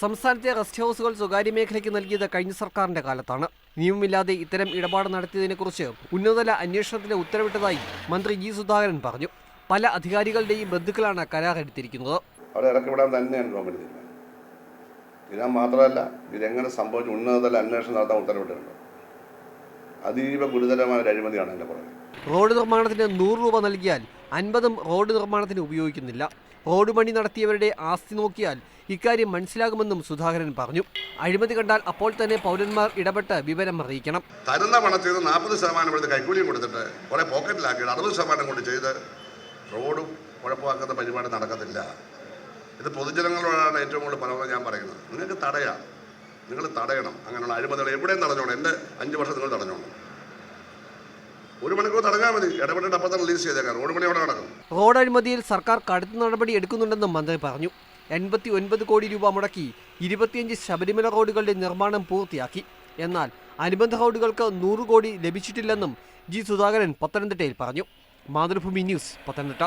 സംസ്ഥാനത്തെ റെസ്റ്റ് ഹൗസുകൾ സ്വകാര്യ മേഖലയ്ക്ക് നൽകിയത് കഴിഞ്ഞ സർക്കാരിന്റെ കാലത്താണ്. നിയമമില്ലാതെ ഇത്തരം ഇടപാട് നടത്തിയതിനെക്കുറിച്ച് ഉന്നതതല അന്വേഷണത്തിന് ഉത്തരവിട്ടതായി മന്ത്രി ജി സുധാകരൻ പറഞ്ഞു. പല അധികാരികളുടെയും ബന്ധുക്കളാണ് കരാർ എടുത്തിരിക്കുന്നത് അവിടെ ഇറക്കിവിടാൻ തന്നെയാണ് ഗവൺമെന്റ് തീരുമാനം മാത്രമല്ല ഇതെങ്ങനെ സംഭവിച്ചു ഉന്നതതല അന്വേഷണം നടത്താൻ ഉത്തരവിട്ടിട്ടുണ്ട്. അതീവ ഗുരുതരമായ ഒരു അഴിമതിയാണ് എന്റെ പുറകെ. റോഡ് നിർമ്മാണത്തിന് നൂറ് രൂപ നൽകിയാൽ അൻപതും റോഡ് നിർമ്മാണത്തിന് ഉപയോഗിക്കുന്നില്ല. റോഡ് പണി നടത്തിയവരുടെ ആസ്തി നോക്കിയാൽ ഇക്കാര്യം മനസ്സിലാകുമെന്നും സുധാകരൻ പറഞ്ഞു. അഴിമതി കണ്ടാൽ അപ്പോൾ തന്നെ പൗരന്മാർ ഇടപെട്ട് വിവരം അറിയിക്കണം. തരുന്ന പണത്തിൽ നിന്ന് നാൽപ്പത് ശതമാനം എടുത്ത് കൈക്കൂലിയും കൊടുത്തിട്ട് കുറെ പോക്കറ്റിലാക്കിയിട്ട് അറുപത് ശതമാനം കൊണ്ട് ചെയ്ത് റോഡും കുഴപ്പമാക്കുന്ന പരിപാടി നടക്കത്തില്ല. ഇത് പൊതുജനങ്ങളോടാണ് ഏറ്റവും കൂടുതൽ പലപ്പോഴും ഞാൻ പറയുന്നത്. നിങ്ങൾക്ക് തടയാം. നിങ്ങൾ തടയണം. അങ്ങനെയുള്ള അഴിമതികൾ എവിടെയും തടഞ്ഞോണം എന്റെ അഞ്ച് വർഷം നിങ്ങൾ തടഞ്ഞോണം ഒരു മണിക്കൂർ തടഞ്ഞാൽ മതി. ഇടപെട്ടിട്ട് അപ്പം റിലീസ് ചെയ്തേക്കാം. റോഡ് പണി അവിടെ നടക്കും റോഡ് അഴിമതിയിൽ സർക്കാർ കടുത്ത നടപടി എടുക്കുന്നുണ്ടെന്നും മന്ത്രി പറഞ്ഞു. എൺപത്തി ഒൻപത് കോടി രൂപ മുടക്കി ഇരുപത്തിയഞ്ച് ശബരിമല റോഡുകളുടെ നിർമ്മാണം പൂർത്തിയാക്കി. എന്നാൽ അനുബന്ധ റോഡുകൾക്ക് നൂറ് കോടി ലഭിച്ചിട്ടില്ലെന്നും ജി സുധാകരൻ പത്തനംതിട്ടയിൽ പറഞ്ഞു. മാതൃഭൂമി ന്യൂസ് പത്തനംതിട്ട.